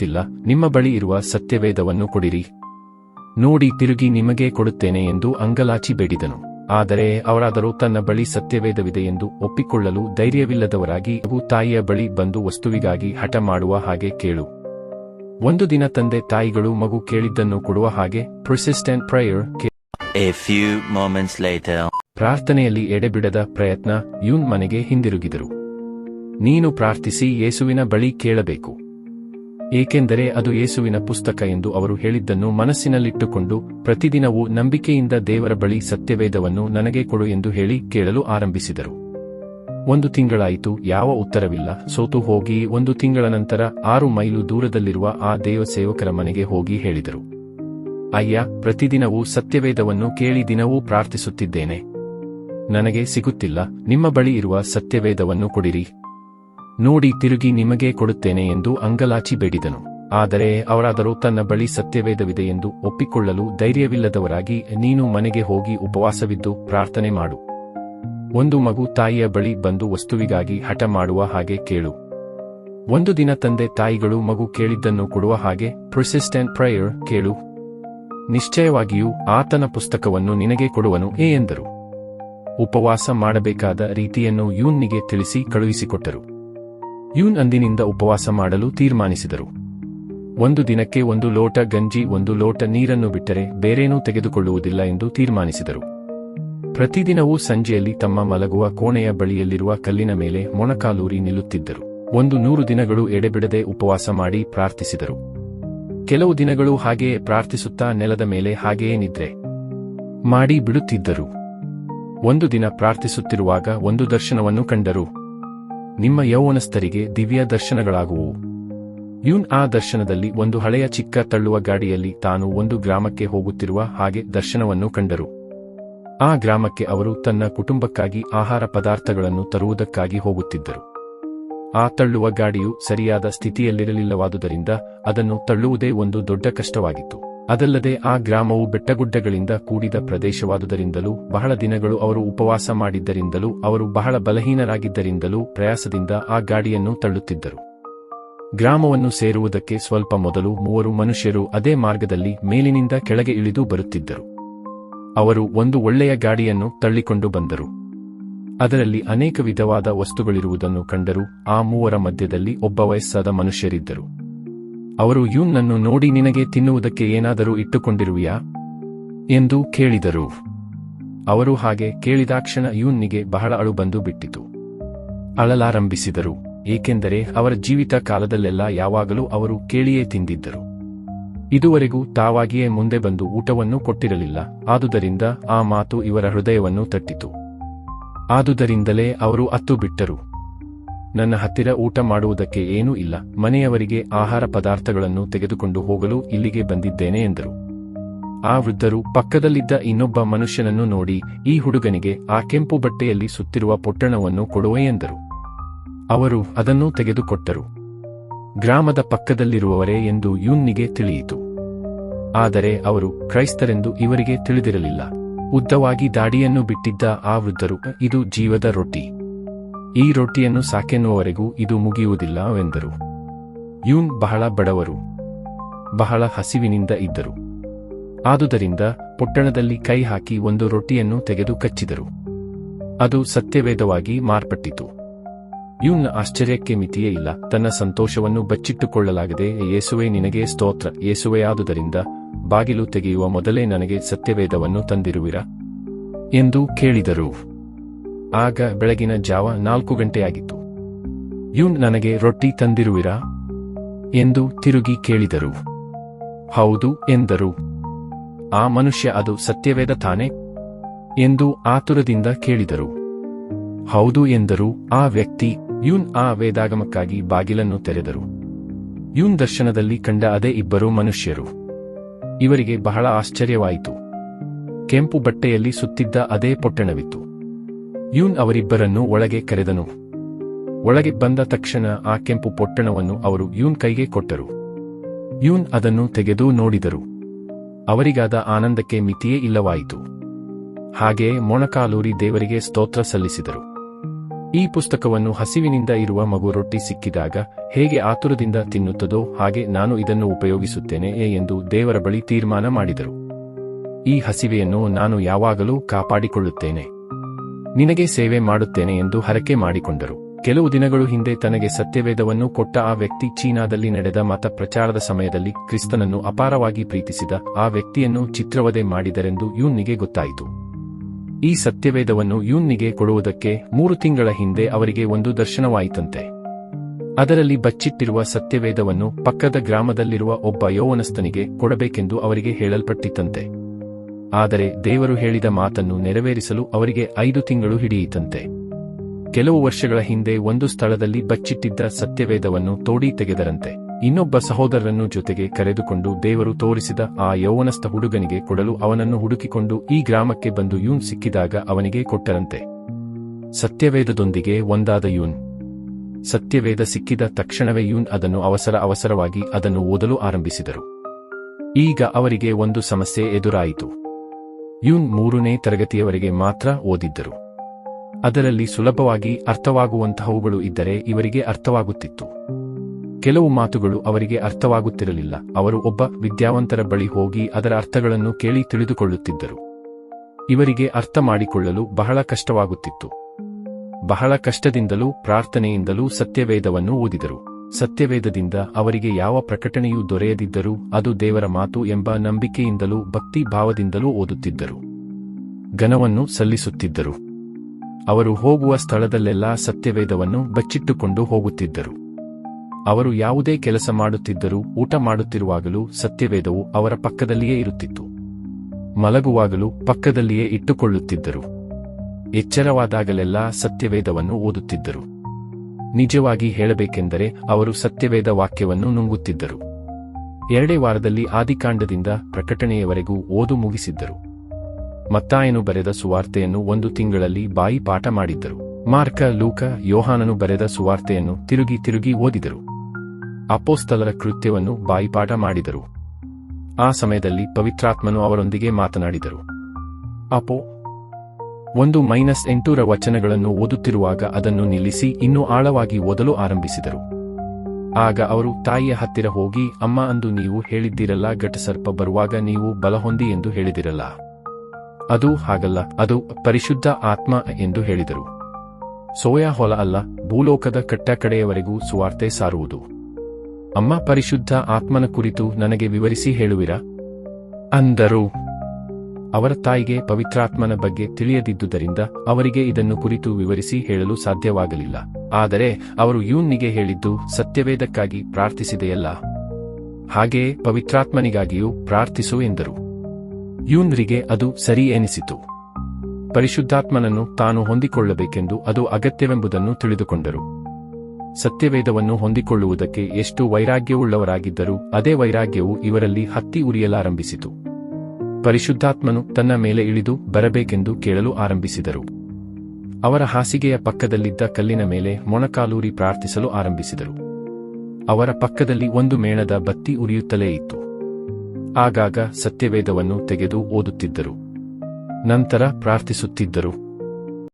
ಸಿಗುತ್ತಿಲ್ಲ ನಿಮ್ಮ ಬಳಿ ಇರುವ ಸತ್ಯವೇದವನ್ನು ಕೊಡಿರಿ. ನೋಡಿ ತಿರುಗಿ ನಿಮಗೆ ಕೊಡುತ್ತೇನೆ ಎಂದು ಅಂಗಲಾಚಿ ಬೇಡಿದನು. ಆದರೆ ಅವರಾದರೂ ತನ್ನ ಬಳಿ ಸತ್ಯವೇದವಿದೆ ಎಂದು ಒಪ್ಪಿಕೊಳ್ಳಲು ಧೈರ್ಯವಿಲ್ಲದವರಾಗಿ ಅವು ತಾಯಿಯ ಬಳಿ ಬಂದು ವಸ್ತುವಿಗಾಗಿ ಹಠ ಮಾಡುವ ಹಾಗೆ ಕೇಳು. ಒಂದು ದಿನ ತಂದೆ ತಾಯಿಗಳು ಮಗು ಕೇಳಿದ್ದನ್ನು ಕೊಡುವ ಹಾಗೆ persistent prayer A few moments later. ಪ್ರಾರ್ಥನೆಯಲ್ಲಿ ಎಡೆಬಿಡದ ಪ್ರಯತ್ನ ಯೂನ್ ಮನೆಗೆ ಹಿಂದಿರುಗಿದರು. ನೀನು ಪ್ರಾರ್ಥಿಸಿ ಯೇಸುವಿನ ಬಳಿ ಕೇಳಬೇಕು. ಏಕೆಂದರೆ ಅದು ಯೇಸುವಿನ ಪುಸ್ತಕ ಎಂದು ಅವರು ಹೇಳಿದ್ದನ್ನು ಮನಸ್ಸಿನಲ್ಲಿಟ್ಟುಕೊಂಡು, ಪ್ರತಿದಿನವೂ ನಂಬಿಕೆಯಿಂದ ದೇವರ ಬಳಿ ಸತ್ಯವೇದವನ್ನು ನನಗೆ ಕೊಡು ಎಂದು ಹೇಳಿ ಕೇಳಲು ಆರಂಭಿಸಿದರು. ಒಂದು ತಿಂಗಳಾಯಿತು, ಯಾವ ಉತ್ತರವಿಲ್ಲ. ಸೋತು ಹೋಗಿ, ಒಂದು ತಿಂಗಳ ನಂತರ ಆರು ಮೈಲು ದೂರದಲ್ಲಿರುವ ಆ ದೇವ ಸೇವಕರ ಮನೆಗೆ ಹೋಗಿ ಹೇಳಿದರು. ಅಯ್ಯ, ಪ್ರತಿದಿನವೂ ಸತ್ಯವೇದವನ್ನು ಕೇಳಿ ದಿನವೂ ಪ್ರಾರ್ಥಿಸುತ್ತಿದ್ದೇನೆ. ನನಗೆ ಸಿಗುತ್ತಿಲ್ಲ, ನಿಮ್ಮ ಬಳಿ ಇರುವ ಸತ್ಯವೇದವನ್ನು ಕೊಡಿರಿ. ನೋಡಿ ತಿರುಗಿ ನಿಮಗೆ ಕೊಡುತ್ತೇನೆ ಎಂದು ಅಂಗಲಾಚಿ ಬೇಡಿದನು. ಆದರೆ ಅವರಾದರೂ ತನ್ನ ಬಳಿ ಸತ್ಯವೇದವಿದೆ ಎಂದು ಒಪ್ಪಿಕೊಳ್ಳಲು ಧೈರ್ಯವಿಲ್ಲದವರಾಗಿ ನೀನು ಮನೆಗೆ ಹೋಗಿ ಉಪವಾಸವಿದ್ದು ಪ್ರಾರ್ಥನೆ ಮಾಡು. ಒಂದು ಮಗು ತಾಯಿಯ ಬಳಿ ಬಂದು ವಸ್ತುವಿಗಾಗಿ ಹಠ ಮಾಡುವ ಹಾಗೆ ಕೇಳು. ಒಂದು ದಿನ ತಂದೆ ತಾಯಿಗಳು ಮಗು ಕೇಳಿದ್ದನ್ನು ಕೊಡುವ ಹಾಗೆ ಪ್ರೊಸಿಸ್ಟೆಂಟ್ ಪ್ರಯರ್ ಕೇಳು. ನಿಶ್ಚಯವಾಗಿಯೂ ಆತನ ಪುಸ್ತಕವನ್ನು ನಿನಗೆ ಕೊಡುವನು ಏ ಎಂದರು. ಉಪವಾಸ ಮಾಡಬೇಕಾದ ರೀತಿಯನ್ನು ಯೂನ್ನಿಗೆ ತಿಳಿಸಿ ಕಳುಹಿಸಿಕೊಟ್ಟರು. ಯೂನ್ ಅಂದಿನಿಂದ ಉಪವಾಸ ಮಾಡಲು ತೀರ್ಮಾನಿಸಿದರು. ಒಂದು ದಿನಕ್ಕೆ ಒಂದು ಲೋಟ ಗಂಜಿ, ಒಂದು ಲೋಟ ನೀರನ್ನು ಬಿಟ್ಟರೆ ಬೇರೇನೂ ತೆಗೆದುಕೊಳ್ಳುವುದಿಲ್ಲ ಎಂದು ತೀರ್ಮಾನಿಸಿದರು. ಪ್ರತಿದಿನವೂ ಸಂಜೆಯಲ್ಲಿ ತಮ್ಮ ಮಲಗುವ ಕೋಣೆಯ ಬಳಿಯಲ್ಲಿರುವ ಕಲ್ಲಿನ ಮೇಲೆ ಮೊಣಕಾಲೂರಿ ನಿಲ್ಲುತ್ತಿದ್ದರು. ಒಂದು ನೂರು ದಿನಗಳು ಎಡೆಬಿಡದೆ ಉಪವಾಸ ಮಾಡಿ ಪ್ರಾರ್ಥಿಸಿದರು. ಕೆಲವು ದಿನಗಳು ಹಾಗೆಯೇ ಪ್ರಾರ್ಥಿಸುತ್ತಾ ನೆಲದ ಮೇಲೆ ಹಾಗೆಯೇ ನಿದ್ರೆ ಮಾಡಿ ಬಿಡುತ್ತಿದ್ದರು. ಒಂದು ದಿನ ಪ್ರಾರ್ಥಿಸುತ್ತಿರುವಾಗ ಒಂದು ದರ್ಶನವನ್ನು ಕಂಡರು. ನಿಮ್ಮ ಯೌವನಸ್ಥರಿಗೆ ದಿವ್ಯ ದರ್ಶನಗಳಾಗುವು. ಯೂನ್ ಆ ದರ್ಶನದಲ್ಲಿ ಒಂದು ಹಳೆಯ ಚಿಕ್ಕ ತಳ್ಳುವ ಗಾಡಿಯಲ್ಲಿ ತಾನು ಒಂದು ಗ್ರಾಮಕ್ಕೆ ಹೋಗುತ್ತಿರುವ ಹಾಗೆ ದರ್ಶನವನ್ನು ಕಂಡರು. ಆ ಗ್ರಾಮಕ್ಕೆ ಅವರು ತನ್ನ ಕುಟುಂಬಕ್ಕಾಗಿ ಆಹಾರ ಪದಾರ್ಥಗಳನ್ನು ತರುವುದಕ್ಕಾಗಿ ಹೋಗುತ್ತಿದ್ದರು. ಆ ತಳ್ಳುವ ಗಾಡಿಯು ಸರಿಯಾದ ಸ್ಥಿತಿಯಲ್ಲಿರಲಿಲ್ಲವಾದುದರಿಂದ ಅದನ್ನು ತಳ್ಳುವುದೇ ಒಂದು ದೊಡ್ಡ ಕಷ್ಟವಾಗಿತ್ತು. ಅದಲ್ಲದೆ ಆ ಗ್ರಾಮವು ಬೆಟ್ಟಗುಡ್ಡಗಳಿಂದ ಕೂಡಿದ ಪ್ರದೇಶವಾದುದರಿಂದಲೂ, ಬಹಳ ದಿನಗಳು ಅವರು ಉಪವಾಸ ಮಾಡಿದ್ದರಿಂದಲೂ, ಅವರು ಬಹಳ ಬಲಹೀನರಾಗಿದ್ದರಿಂದಲೂ ಪ್ರಯಾಸದಿಂದ ಆ ಗಾಡಿಯನ್ನು ತಳ್ಳುತ್ತಿದ್ದರು. ಗ್ರಾಮವನ್ನು ಸೇರುವುದಕ್ಕೆ ಸ್ವಲ್ಪ ಮೊದಲು ಮೂವರು ಮನುಷ್ಯರು ಅದೇ ಮಾರ್ಗದಲ್ಲಿ ಮೇಲಿನಿಂದ ಕೆಳಗೆ ಇಳಿದು ಬರುತ್ತಿದ್ದರು. ಅವರು ಒಂದು ಒಳ್ಳೆಯ ಗಾಡಿಯನ್ನು ತಳ್ಳಿಕೊಂಡು ಬಂದರು. ಅದರಲ್ಲಿ ಅನೇಕ ವಿಧವಾದ ವಸ್ತುಗಳಿರುವುದನ್ನು ಕಂಡರು, ಆ ಮೂವರ ಮಧ್ಯದಲ್ಲಿ ಒಬ್ಬ ವಯಸ್ಸಾದ ಮನುಷ್ಯರಿದ್ದರು. ಅವರು ಯೂನ್ನನ್ನು ನೋಡಿ ನಿನಗೆ ತಿನ್ನುವುದಕ್ಕೆ ಏನಾದರೂ ಇಟ್ಟುಕೊಂಡಿರುವಿಯಾ? ಎಂದು ಕೇಳಿದರು. ಅವರು ಹಾಗೆ ಕೇಳಿದಾಕ್ಷಣ ಯೂನ್ನಿಗೆ ಬಹಳ ಅಳು ಬಂದು ಬಿಟ್ಟಿತು. ಅಳಲಾರಂಭಿಸಿದರು, ಏಕೆಂದರೆ ಅವರ ಜೀವಿತ ಕಾಲದಲ್ಲೆಲ್ಲ ಯಾವಾಗಲೂ ಅವರು ಕೇಳಿಯೇ ತಿಂದಿದ್ದರು. ಇದುವರೆಗೂ ತಾವಾಗಿಯೇ ಮುಂದೆ ಬಂದು ಊಟವನ್ನು ಕೊಟ್ಟಿರಲಿಲ್ಲ, ಆದುದರಿಂದ ಆ ಮಾತು ಇವರ ಹೃದಯವನ್ನು ತಟ್ಟಿತು. ಆದುದರಿಂದಲೇ ಅವರು ಅತ್ತು ಬಿಟ್ಟರು. ನನ್ನ ಹತ್ತಿರ ಊಟ ಮಾಡುವುದಕ್ಕೆ ಏನೂ ಇಲ್ಲ. ಮನೆಯವರಿಗೆ ಆಹಾರ ಪದಾರ್ಥಗಳನ್ನು ತೆಗೆದುಕೊಂಡು ಹೋಗಲು ಇಲ್ಲಿಗೆ ಬಂದಿದ್ದೇನೆ ಎಂದರು. ಆ ವೃದ್ಧರು ಪಕ್ಕದಲ್ಲಿದ್ದ ಇನ್ನೊಬ್ಬ ಮನುಷ್ಯನನ್ನು ನೋಡಿ ಈ ಹುಡುಗನಿಗೆ ಆ ಕೆಂಪು ಬಟ್ಟೆಯಲ್ಲಿ ಸುತ್ತಿರುವ ಪೊಟ್ಟಣವನ್ನು ಕೊಡುವೆ ಎಂದರು. ಅವರು ಅದನ್ನು ತೆಗೆದುಕೊಟ್ಟರು. ಗ್ರಾಮದ ಪಕ್ಕದಲ್ಲಿರುವವರೇ ಎಂದು ಯೂನ್ನಿಗೆ ತಿಳಿಯಿತು. ಆದರೆ ಅವರು ಕ್ರೈಸ್ತರೆಂದು ಇವರಿಗೆ ತಿಳಿದಿರಲಿಲ್ಲ. ಉದ್ದವಾಗಿ ದಾಡಿಯನ್ನು ಬಿಟ್ಟಿದ್ದ ಆ ವೃದ್ಧರು, ಇದು ಜೀವದ ರೊಟ್ಟಿ. ಈ ರೊಟ್ಟಿಯನ್ನು ಸಾಕೆನ್ನುವವರೆಗೂ ಇದು ಮುಗಿಯುವುದಿಲ್ಲ ಎಂದರು ಯೂನ್ ಬಹಳ ಬಡವರು. ಬಹಳ ಹಸಿವಿನಿಂದ ಇದ್ದರು. ಆದುದರಿಂದ ಪೊಟ್ಟಣದಲ್ಲಿ ಕೈ ಹಾಕಿ ಒಂದು ರೊಟ್ಟಿಯನ್ನು ತೆಗೆದು ಕಚ್ಚಿದರು. ಅದು ಸತ್ಯವೇದವಾಗಿ ಮಾರ್ಪಟ್ಟಿತು. ಯೂನ್ನ ಆಶ್ಚರ್ಯಕ್ಕೆ ಮಿತಿಯೇ ಇಲ್ಲ. ತನ್ನ ಸಂತೋಷವನ್ನು ಬಚ್ಚಿಟ್ಟುಕೊಳ್ಳಲಾಗದೆ, ಯೇಸುವೆ, ನಿನಗೆ ಸ್ತೋತ್ರ. ಯೇಸುವೆ, ಆದುದರಿಂದ ಬಾಗಿಲು ತೆಗೆಯುವ ಮೊದಲೇ ನನಗೆ ಸತ್ಯವೇದವನ್ನು ತಂದಿರುವಿರಾ? ಎಂದು ಕೇಳಿದರು. ಆಗ ಬೆಳಗಿನ ಜಾವ ನಾಲ್ಕು ಗಂಟೆಯಾಗಿತ್ತು. ಯೂನ್ ನನಗೆ ರೊಟ್ಟಿ ತಂದಿರುವಿರಾ? ಎಂದು ತಿರುಗಿ ಕೇಳಿದರು. ಹೌದು, ಎಂದರು. ಆ ಮನುಷ್ಯ ಅದು ಸತ್ಯವೇದ ತಾನೆ? ಎಂದು ಆತುರದಿಂದ ಕೇಳಿದರು. ಹೌದು, ಎಂದರು. ಆ ವ್ಯಕ್ತಿ, ಯೂನ್ ಆ ವೇದಾಗಮಕ್ಕಾಗಿ ಬಾಗಿಲನ್ನು ತೆರೆದರು. ಯೂನ್ ದರ್ಶನದಲ್ಲಿ ಕಂಡ ಅದೇ ಇಬ್ಬರು ಮನುಷ್ಯರು. ಇವರಿಗೆ ಬಹಳ ಆಶ್ಚರ್ಯವಾಯಿತು. ಕೆಂಪು ಬಟ್ಟೆಯಲ್ಲಿ ಸುತ್ತಿದ್ದ ಅದೇ ಪೊಟ್ಟಣವಿತ್ತು. ಯೂನ್ ಅವರಿಬ್ಬರನ್ನು ಒಳಗೆ ಕರೆದನು. ಒಳಗೆ ಬಂದ ತಕ್ಷಣ ಆ ಕೆಂಪು ಪೊಟ್ಟಣವನ್ನು ಅವರು ಯೂನ್ ಕೈಗೆ ಕೊಟ್ಟರು. ಯೂನ್ ಅದನ್ನು ತೆಗೆದು ನೋಡಿದರು. ಅವರಿಗಾದ ಆನಂದಕ್ಕೆ ಮಿತಿಯೇ ಇಲ್ಲವಾಯಿತು. ಹಾಗೆಯೇ ಮೊಣಕಾಲೂರಿ ದೇವರಿಗೆ ಸ್ತೋತ್ರ ಸಲ್ಲಿಸಿದರು. ಈ ಪುಸ್ತಕವನ್ನು ಹಸಿವಿನಿಂದ ಇರುವ ಮಗು ರೊಟ್ಟಿ ಸಿಕ್ಕಿದಾಗ ಹೇಗೆ ಆತುರದಿಂದ ತಿನ್ನುತ್ತದೋ ಹಾಗೆ ನಾನು ಇದನ್ನು ಉಪಯೋಗಿಸುತ್ತೇನೆ ಎಂದು ದೇವರ ಬಳಿ ತೀರ್ಮಾನ ಮಾಡಿದರು. ಈ ಹಸಿವೆಯನ್ನು ನಾನು ಯಾವಾಗಲೂ ಕಾಪಾಡಿಕೊಳ್ಳುತ್ತೇನೆ. ನಿನಗೆ ಸೇವೆ ಮಾಡುತ್ತೇನೆ ಎಂದು ಹರಕೆ ಮಾಡಿಕೊಂಡರು. ಕೆಲವು ದಿನಗಳು ಹಿಂದೆ ತನಗೆ ಸತ್ಯವೇದವನ್ನು ಕೊಟ್ಟ ಆ ವ್ಯಕ್ತಿ ಚೀನಾದಲ್ಲಿ ನಡೆದ ಮತ ಪ್ರಚಾರದ ಸಮಯದಲ್ಲಿ ಕ್ರಿಸ್ತನನ್ನು ಅಪಾರವಾಗಿ ಪ್ರೀತಿಸಿದ ಆ ವ್ಯಕ್ತಿಯನ್ನು ಚಿತ್ರವದೆ ಮಾಡಿದರೆಂದು ಯೂನ್ನಿಗೆ ಗೊತ್ತಾಯಿತು. ಈ ಸತ್ಯವೇದವನ್ನು ಯೂನ್ನಿಗೆ ಕೊಡುವುದಕ್ಕೆ ಮೂರು ತಿಂಗಳ ಹಿಂದೆ ಅವರಿಗೆ ಒಂದು ದರ್ಶನವಾಯಿತಂತೆ. ಅದರಲ್ಲಿ ಬಚ್ಚಿಟ್ಟಿರುವ ಸತ್ಯವೇದವನ್ನು ಪಕ್ಕದ ಗ್ರಾಮದಲ್ಲಿರುವ ಒಬ್ಬ ಯೌವನಸ್ಥನಿಗೆ ಕೊಡಬೇಕೆಂದು ಅವರಿಗೆ ಹೇಳಲ್ಪಟ್ಟಿತಂತೆ ಆದರೆ ದೇವರು ಹೇಳಿದ ಮಾತನ್ನು ನೆರವೇರಿಸಲು ಅವರಿಗೆ ಐದು ತಿಂಗಳು ಹಿಡಿಯಿತಂತೆ. ಕೆಲವು ವರ್ಷಗಳ ಹಿಂದೆ ಒಂದು ಸ್ಥಳದಲ್ಲಿ ಬಚ್ಚಿಟ್ಟಿದ್ದ ಸತ್ಯವೇದವನ್ನು ತೋಡಿ ತೆಗೆದರಂತೆ. ಇನ್ನೊಬ್ಬ ಸಹೋದರರನ್ನು ಜೊತೆಗೆ ಕರೆದುಕೊಂಡು ದೇವರು ತೋರಿಸಿದ ಆ ಯೌವನಸ್ಥ ಹುಡುಗನಿಗೆ ಕೊಡಲು ಅವನನ್ನು ಹುಡುಕಿಕೊಂಡು ಈ ಗ್ರಾಮಕ್ಕೆ ಬಂದು ಯೂನ್ ಸಿಕ್ಕಿದಾಗ ಅವನಿಗೆ ಕೊಟ್ಟರಂತೆ. ಸತ್ಯವೇದದೊಂದಿಗೆ ಒಂದಾದ ಯೂನ್ ಸತ್ಯವೇದ ಸಿಕ್ಕಿದ ತಕ್ಷಣವೇ ಯೂನ್ ಅದನ್ನು ಅವಸರ ಅವಸರವಾಗಿ ಅದನ್ನು ಓದಲು ಆರಂಭಿಸಿದರು. ಈಗ ಅವರಿಗೆ ಒಂದು ಸಮಸ್ಯೆ ಎದುರಾಯಿತು. ಯೂನ್ ಮೂರನೇ ತರಗತಿಯವರೆಗೆ ಮಾತ್ರ ಓದಿದ್ದರು. ಅದರಲ್ಲಿ ಸುಲಭವಾಗಿ ಅರ್ಥವಾಗುವಂತಹವುಗಳು ಇದ್ದರೆ ಇವರಿಗೆ ಅರ್ಥವಾಗುತ್ತಿತ್ತು. ಕೆಲವು ಮಾತುಗಳು ಅವರಿಗೆ ಅರ್ಥವಾಗುತ್ತಿರಲಿಲ್ಲ. ಅವರು ಒಬ್ಬ ವಿದ್ಯಾವಂತರ ಬಳಿ ಹೋಗಿ ಅದರ ಅರ್ಥಗಳನ್ನು ಕೇಳಿ ತಿಳಿದುಕೊಳ್ಳುತ್ತಿದ್ದರು. ಇವರಿಗೆ ಅರ್ಥ ಮಾಡಿಕೊಳ್ಳಲು ಬಹಳ ಕಷ್ಟವಾಗುತ್ತಿತ್ತು. ಬಹಳ ಕಷ್ಟದಿಂದಲೂ ಪ್ರಾರ್ಥನೆಯಿಂದಲೂ ಸತ್ಯವೇದವನ್ನು ಓದಿದರು. ಸತ್ಯವೇದದಿಂದ ಅವರಿಗೆ ಯಾವ ಪ್ರಕಟಣೆಯೂ ದೊರೆಯದಿದ್ದರೂ ಅದು ದೇವರ ಮಾತು ಎಂಬ ನಂಬಿಕೆಯಿಂದಲೂ ಭಕ್ತಿ ಭಾವದಿಂದಲೂ ಓದುತ್ತಿದ್ದರು. ಘನವನ್ನು ಸಲ್ಲಿಸುತ್ತಿದ್ದರು. ಅವರು ಹೋಗುವ ಸ್ಥಳದಲ್ಲೆಲ್ಲ ಸತ್ಯವೇದವನ್ನು ಬಚ್ಚಿಟ್ಟುಕೊಂಡು ಹೋಗುತ್ತಿದ್ದರು. ಅವರು ಯಾವುದೇ ಕೆಲಸ ಮಾಡುತ್ತಿದ್ದರೂ ಊಟ ಮಾಡುತ್ತಿರುವಾಗಲೂ ಸತ್ಯವೇದವು ಅವರ ಪಕ್ಕದಲ್ಲಿಯೇ ಇರುತ್ತಿತ್ತು. ಮಲಗುವಾಗಲೂ ಪಕ್ಕದಲ್ಲಿಯೇ ಇಟ್ಟುಕೊಳ್ಳುತ್ತಿದ್ದರು. ಎಚ್ಚರವಾದಾಗಲೆಲ್ಲ ಸತ್ಯವೇದವನ್ನು ಓದುತ್ತಿದ್ದರು. ನಿಜವಾಗಿ ಹೇಳಬೇಕೆಂದರೆ ಅವರು ಸತ್ಯವೇದ ವಾಕ್ಯವನ್ನು ನುಂಗುತ್ತಿದ್ದರು. ಎರಡೇ ವಾರದಲ್ಲಿ ಆದಿಕಾಂಡದಿಂದ ಪ್ರಕಟಣೆಯವರೆಗೂ ಓದು ಮುಗಿಸಿದ್ದರು. ಮತ್ತಾಯನು ಬರೆದ ಸುವಾರ್ತೆಯನ್ನು ಒಂದು ತಿಂಗಳಲ್ಲಿ ಬಾಯಿ ಪಾಠ ಮಾಡಿದ್ದರು. ಮಾರ್ಕ, ಲೂಕ, ಯೋಹಾನನು ಬರೆದ ಸುವಾರ್ತೆಯನ್ನು ತಿರುಗಿ ತಿರುಗಿ ಓದಿದರು. ಅಪೋಸ್ತಲರ ಕೃತ್ಯವನ್ನು ಬಾಯಿಪಾಠ ಮಾಡಿದರು. ಆ ಸಮಯದಲ್ಲಿ ಪವಿತ್ರಾತ್ಮನು ಅವರೊಂದಿಗೆ ಮಾತನಾಡಿದರು. ಅಪೋ ಒಂದು ಮೈನಸ್ ಎಂಟೂರ ವಚನಗಳನ್ನು ಓದುತ್ತಿರುವಾಗ ಅದನ್ನು ನಿಲ್ಲಿಸಿ ಇನ್ನೂ ಆಳವಾಗಿ ಓದಲು ಆರಂಭಿಸಿದರು. ಆಗ ಅವರು ತಾಯಿಯ ಹತ್ತಿರ ಹೋಗಿ, ಅಮ್ಮ, ಅಂದು ನೀವು ಹೇಳಿದ್ದೀರಲ್ಲ, ಘಟಸರ್ಪ ಬರುವಾಗ ನೀವು ಬಲಹೊಂದಿ ಎಂದು ಹೇಳಿದಿರಲ್ಲ. ಅದು ಹಾಗಲ್ಲ, ಅದು ಪರಿಶುದ್ಧ ಆತ್ಮ ಎಂದು ಹೇಳಿದರು. ಸೋಯಾ ಹೊಲ ಅಲ್ಲ, ಭೂಲೋಕದ ಕಟ್ಟಕಡೆಯವರೆಗೂ ಸುವಾರ್ತೆ ಸಾರುವುದು. ಅಮ್ಮ, ಪರಿಶುದ್ಧ ಆತ್ಮನ ಕುರಿತು ನನಗೆ ವಿವರಿಸಿ ಹೇಳುವಿರಾ? ಅಂದರು. ಅವರ ತಾಯಿಗೆ ಪವಿತ್ರಾತ್ಮನ ಬಗ್ಗೆ ತಿಳಿಯದಿದ್ದುದರಿಂದ ಅವರಿಗೆ ಇದನ್ನು ಕುರಿತು ವಿವರಿಸಿ ಹೇಳಲು ಸಾಧ್ಯವಾಗಲಿಲ್ಲ. ಆದರೆ ಅವರು ಯೂನ್ನಿಗೆ ಹೇಳಿದ್ದು ಸತ್ಯವೇದಕ್ಕಾಗಿ ಪ್ರಾರ್ಥಿಸಿದೆಯಲ್ಲ. ಹಾಗೆಯೇ ಪವಿತ್ರಾತ್ಮನಿಗಾಗಿಯೂ ಪ್ರಾರ್ಥಿಸು ಎಂದರು. ಯೂನ್ರಿಗೆ ಅದು ಸರಿ ಎನಿಸಿತು. ಪರಿಶುದ್ಧಾತ್ಮನನ್ನು ತಾನು ಹೊಂದಿಕೊಳ್ಳಬೇಕೆಂದು ಅದು ಅಗತ್ಯವೆಂಬುದನ್ನು ತಿಳಿದುಕೊಂಡರು. ಸತ್ಯವೇದವನ್ನು ಹೊಂದಿಕೊಳ್ಳುವುದಕ್ಕೆ ಎಷ್ಟು ವೈರಾಗ್ಯವುಳ್ಳವರಾಗಿದ್ದರೂ ಅದೇ ವೈರಾಗ್ಯವು ಇವರಲ್ಲಿ ಹತ್ತಿ ಉರಿಯಲಾರಂಭಿಸಿತು. ಪರಿಶುದ್ಧಾತ್ಮನು ತನ್ನ ಮೇಲೆ ಇಳಿದು ಬರಬೇಕೆಂದು ಕೇಳಲು ಆರಂಭಿಸಿದರು. ಅವರ ಹಾಸಿಗೆಯ ಪಕ್ಕದಲ್ಲಿದ್ದ ಕಲ್ಲಿನ ಮೇಲೆ ಮೊಣಕಾಲೂರಿ ಪ್ರಾರ್ಥಿಸಲು ಆರಂಭಿಸಿದರು. ಅವರ ಪಕ್ಕದಲ್ಲಿ ಒಂದು ಮೇಣದ ಬತ್ತಿ ಉರಿಯುತ್ತಲೇ ಇತ್ತು. ಆಗಾಗ ಸತ್ಯವೇದವನ್ನು ತೆಗೆದು ಓದುತ್ತಿದ್ದರು. ನಂತರ ಪ್ರಾರ್ಥಿಸುತ್ತಿದ್ದರು.